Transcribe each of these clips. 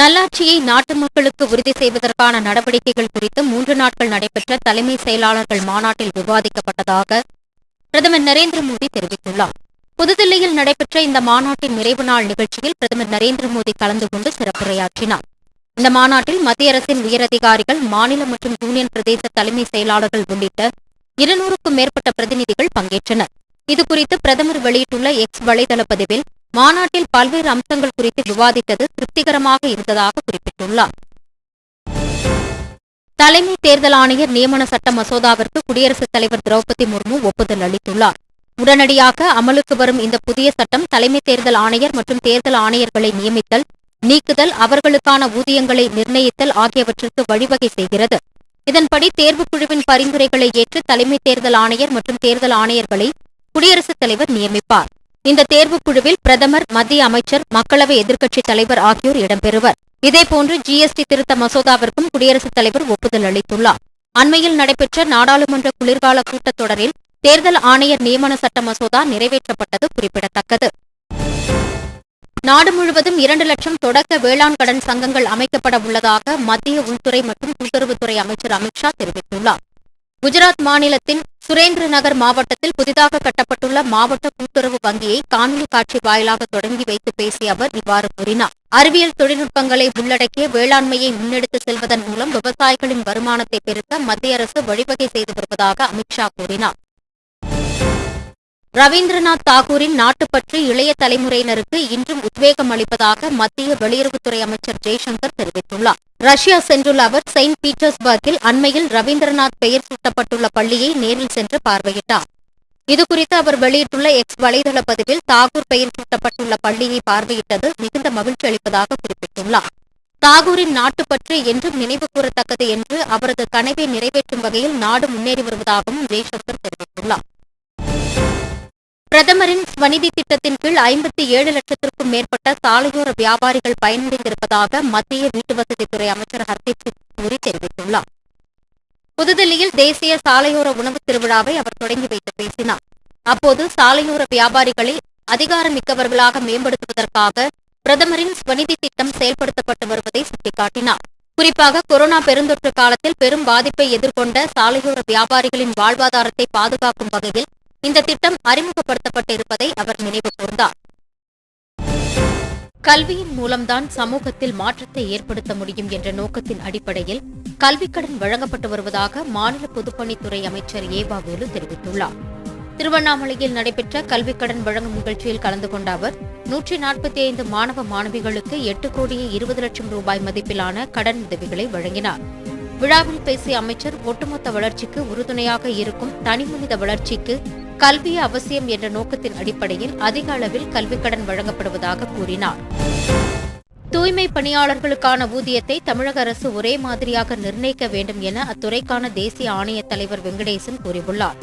நல்லாட்சியை நாட்டு மக்களுக்கு உறுதி செய்வதற்கான நடவடிக்கைகள் குறித்து மூன்று நாட்கள் நடைபெற்ற தலைமை செயலாளர்கள் மாநாட்டில் விவாதிக்கப்பட்டதாக பிரதமர் நரேந்திர மோடி தெரிவித்துள்ளார். புதுதில்லியில் நடைபெற்ற இந்த மாநாட்டின் நிறைவு நாள் நிகழ்ச்சியில் பிரதமர் நரேந்திர மோடி கலந்து கொண்டு சிறப்புரையாற்றினார். இந்த மாநாட்டில் மத்திய அரசின் உயரதிகாரிகள் மாநில மற்றும் யூனியன் பிரதேச தலைமை செயலாளர்கள் உள்ளிட்ட இருநூறுக்கும் மேற்பட்ட பிரதிநிதிகள் பங்கேற்றனர். இதுகுறித்து பிரதமர் வெளியிட்டுள்ள எக்ஸ் வலைதள பதிவில் மாநாட்டில் பல்வேறு அம்சங்கள் குறித்து விவாதித்தது திருப்திகரமாக இருந்ததாக குறிப்பிட்டுள்ளார். தலைமை தேர்தல் ஆணையர் நியமன சட்ட மசோதாவிற்கு குடியரசுத் தலைவர் திரௌபதி முர்மு ஒப்புதல் அளித்துள்ளார். உடனடியாக அமலுக்கு வரும் இந்த புதிய சட்டம் தலைமை தேர்தல் ஆணையர் மற்றும் தேர்தல் ஆணையர்களை நியமித்தல் நீக்குதல் அவர்களுக்கான ஊதியங்களை நிர்ணயித்தல் ஆகியவற்றிற்கு வழிவகை செய்கிறது. இதன்படி தேர்வுக்குழுவின் பரிந்துரைகளை ஏற்று தலைமை தேர்தல் ஆணையர் மற்றும் தேர்தல் ஆணையர்களை குடியரசுத் தலைவர் நியமிப்பார். இந்த தேர்வு குழுவில் பிரதமர் மத்திய அமைச்சர் மக்களவை எதிர்க்கட்சித் தலைவர் ஆகியோர் இடம்பெறுவர். இதேபோன்று ஜிஎஸ்டி திருத்த மசோதாவிற்கும் குடியரசுத் தலைவர் ஒப்புதல் அளித்துள்ளார். அண்மையில் நடைபெற்ற நாடாளுமன்ற குளிர்கால கூட்டத்தொடரில் தேர்தல் ஆணையர் நியமன சட்ட மசோதா நிறைவேற்றப்பட்டது குறிப்பிடத்தக்கது. நாடு முழுவதும் இரண்டு லட்சம் தொடக்க வேளாண் கடன் சங்கங்கள் அமைக்கப்பட உள்ளதாக மத்திய உள்துறை மற்றும் கூட்டுறவுத்துறை அமைச்சர் அமித்ஷா தெரிவித்துள்ளார். குஜராத் மாநிலத்தின் சுரேந்திர நகர் மாவட்டத்தில் புதிதாக கட்டப்பட்டுள்ள மாவட்ட கூட்டுறவு வங்கியை காணொலி காட்சி வாயிலாக தொடங்கி வைத்து பேசிய அவர் இவ்வாறு கூறினார். அறிவியல் தொழில்நுட்பங்களை உள்ளடக்கிய வேளாண்மையை முன்னெடுத்து செல்வதன் மூலம் விவசாயிகளின் வருமானத்தை பெருக்க மத்திய அரசு வழிவகை செய்து வருவதாக அமித்ஷா கூறினார். ரவீந்திரநாத் தாகூரின் நாட்டுப்பற்று இளைய தலைமுறையினருக்கு இன்றும் உத்வேகம் அளிப்பதாக மத்திய வெளியுறவுத்துறை அமைச்சர் ஜெய்சங்கர் தெரிவித்துள்ளார். ரஷ்யா சென்றுள்ள அவர் செயின்ட் பீட்டர்ஸ்பர்க்கில் அண்மையில் ரவீந்திரநாத் பெயர் சூட்டப்பட்டுள்ள பள்ளியை நேரில் சென்று பார்வையிட்டார். இதுகுறித்து அவர் வெளியிட்டுள்ள எக்ஸ் வலைதள பதிவில் தாகூர் பெயர் சூட்டப்பட்டுள்ள பள்ளியை பார்வையிட்டது மிகுந்த மகிழ்ச்சி அளிப்பதாக குறிப்பிட்டுள்ளார். தாகூரின் நாட்டுப்பற்று என்றும் நினைவு கூறத்தக்கது என்று அவரது கனவை நிறைவேற்றும் வகையில் நாடு முன்னேறி வருவதாகவும் ஜெய்சங்கர் தெரிவித்துள்ளார். பிரதமரின் வனிதி திட்டத்தின் கீழ் ஐம்பத்தி ஏழு லட்சத்திற்கும் மேற்பட்ட சாலையோர வியாபாரிகள் பயனடைந்திருப்பதாக மத்திய வீட்டுவசதித்துறை அமைச்சர் ஹர்தீப் சிங் பூரி தெரிவித்துள்ளார். புதுதில்லியில் தேசிய சாலையோர உணவு திருவிழாவை அவர் தொடங்கி வைத்து பேசினார். அப்போது சாலையோர வியாபாரிகளை அதிகாரமிக்கவர்களாக மேம்படுத்துவதற்காக பிரதமரின் ஸ்வநிதி திட்டம் செயல்படுத்தப்பட்டு வருவதை சுட்டிக்காட்டினார். குறிப்பாக கொரோனா பெருந்தொற்று காலத்தில் பெரும் பாதிப்பை எதிர்கொண்ட சாலையோர வியாபாரிகளின் வாழ்வாதாரத்தை பாதுகாக்கும் வகையில் இந்த திட்டம் அறிமுகப்படுத்தப்பட்டு இருப்பதை அவர் நினைவு கூர்ந்தார். கல்வியின் மூலம்தான் சமூகத்தில் மாற்றத்தை ஏற்படுத்த முடியும் என்ற நோக்கத்தின் அடிப்படையில் கல்விக்கடன் வழங்கப்பட்டு வருவதாக மாநில பொதுப்பணித்துறை அமைச்சர் ஏவா வேலு தெரிவித்துள்ளார். திருவண்ணாமலையில் நடைபெற்ற கல்விக்கடன் வழங்கும் நிகழ்ச்சியில் கலந்து கொண்ட அவர் நூற்றி நாற்பத்தி ஐந்து மாணவ மாணவிகளுக்கு எட்டு கோடியே இருபது லட்சம் ரூபாய் மதிப்பிலான கடன் உதவிகளை வழங்கினார். விழாவில் பேசிய அமைச்சர் ஒட்டுமொத்த வளர்ச்சிக்கு உறுதுணையாக இருக்கும் தனிமனித வளர்ச்சிக்கு கல்வி அவசியம் என்ற நோக்கத்தின் அடிப்படையில் அதிக அளவில் கல்விக் கடன் வழங்கப்படுவதாக கூறினார். தூய்மை பணியாளர்களுக்கான ஊதியத்தை தமிழக அரசு ஒரே மாதிரியாக நிர்ணயிக்க வேண்டும் என அத்துறைக்கான தேசிய ஆணையத் தலைவர் வெங்கடேசன் கூறியுள்ளார்.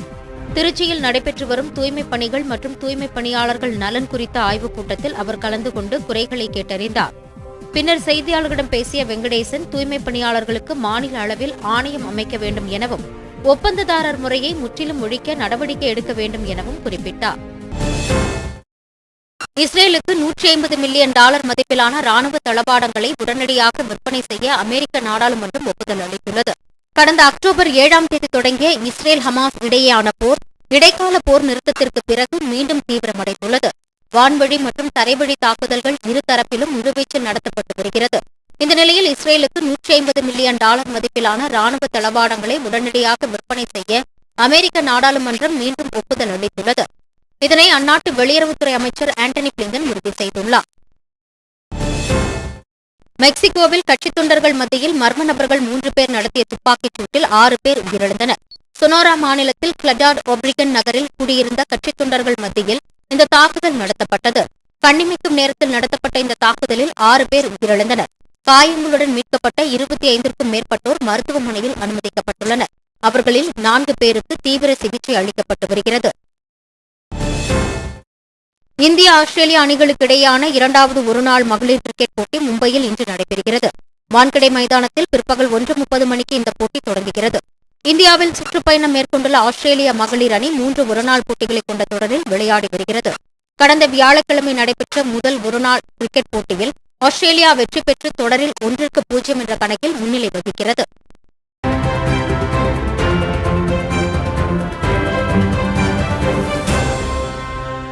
திருச்சியில் நடைபெற்று வரும் தூய்மைப் பணிகள் மற்றும் தூய்மைப் பணியாளர்கள் நலன் குறித்த ஆய்வுக் கூட்டத்தில் அவர் கலந்து கொண்டு குறைகளை கேட்டறிந்தார். பின்னர் செய்தியாளர்களிடம் பேசிய வெங்கடேசன் தூய்மைப் பணியாளர்களுக்கு மாநில அளவில் ஆணையம் அமைக்க வேண்டும் எனவும் ஒப்பந்ததாரர் முறையை முற்றிலும் ஒழிக்க நடவடிக்கை எடுக்க வேண்டும் எனவும் குறிப்பிட்டார். இஸ்ரேலுக்கு நூற்றி ஐம்பது மில்லியன் டாலர் மதிப்பிலான ராணுவ தளபாடங்களை உடனடியாக விற்பனை செய்ய அமெரிக்க நாடாளுமன்றம் ஒப்புதல் அளித்துள்ளது. கடந்த அக்டோபர் ஏழாம் தேதி தொடங்கிய இஸ்ரேல் ஹமாஸ் இடையேயான போர் இடைக்கால போர் நிறுத்தத்திற்கு பிறகு மீண்டும் தீவிரமடைந்துள்ளது. வான்வழி மற்றும் தரைவழி தாக்குதல்கள் இருதரப்பிலும் முழுவீச்சில் நடத்தப்பட்டு வருகிறது. இந்த நிலையில் இஸ்ரேலுக்கு நூற்றி ஐம்பது மில்லியன் டாலர் மதிப்பிலான ராணுவ தளவாடங்களை உடனடியாக விற்பனை செய்ய அமெரிக்க நாடாளுமன்றம் மீண்டும் ஒப்புதல் அளித்துள்ளது. இதனை அந்நாட்டு வெளியுறவுத்துறை அமைச்சர் ஆண்டனி பிளிங்கன் உறுதி செய்துள்ளார். மெக்சிகோவில் கட்சித் தொண்டர்கள் மத்தியில் மர்ம நபர்கள் மூன்று பேர் நடத்திய துப்பாக்கிச் சூட்டில் ஆறு பேர் உயிரிழந்தனர். சொனோரா மாநிலத்தில் கிளடாட் ஒப்ரிகன் நகரில் கூடியிருந்த கட்சித் தொண்டர்கள் மத்தியில் இந்த தாக்குதல் நடத்தப்பட்டது. கண்ணிமைக்கும் நேரத்தில் நடத்தப்பட்ட இந்த தாக்குதலில் ஆறு பேர் உயிரிழந்தனர். காயங்களுடன் மீட்கப்பட்ட இருபத்தி ஐந்திற்கும் மேற்பட்டோர் மருத்துவமனையில் அனுமதிக்கப்பட்டுள்ளனர். அவர்களில் நான்கு பேருக்கு தீவிர சிகிச்சை அளிக்கப்பட்டு வருகிறது. இந்திய ஆஸ்திரேலிய அணிகளுக்கு இடையேயான இரண்டாவது ஒருநாள் மகளிர் கிரிக்கெட் போட்டி மும்பையில் இன்று நடைபெறுகிறது. வான்கடை மைதானத்தில் பிற்பகல் ஒன்று முப்பது மணிக்கு இந்த போட்டி தொடங்குகிறது. இந்தியாவில் சுற்றுப்பயணம் மேற்கொண்டுள்ள ஆஸ்திரேலிய மகளிர் அணி மூன்று ஒருநாள் போட்டிகளை கொண்ட தொடரில் விளையாடி வருகிறது. கடந்த வியாழக்கிழமை நடைபெற்ற முதல் ஒருநாள் கிரிக்கெட் போட்டியில் ஆஸ்திரேலியா வெற்றி பெற்று தொடரில் ஒன்றிற்கு பூஜ்ஜியம் என்ற கணக்கில் முன்னிலை வகிக்கிறது.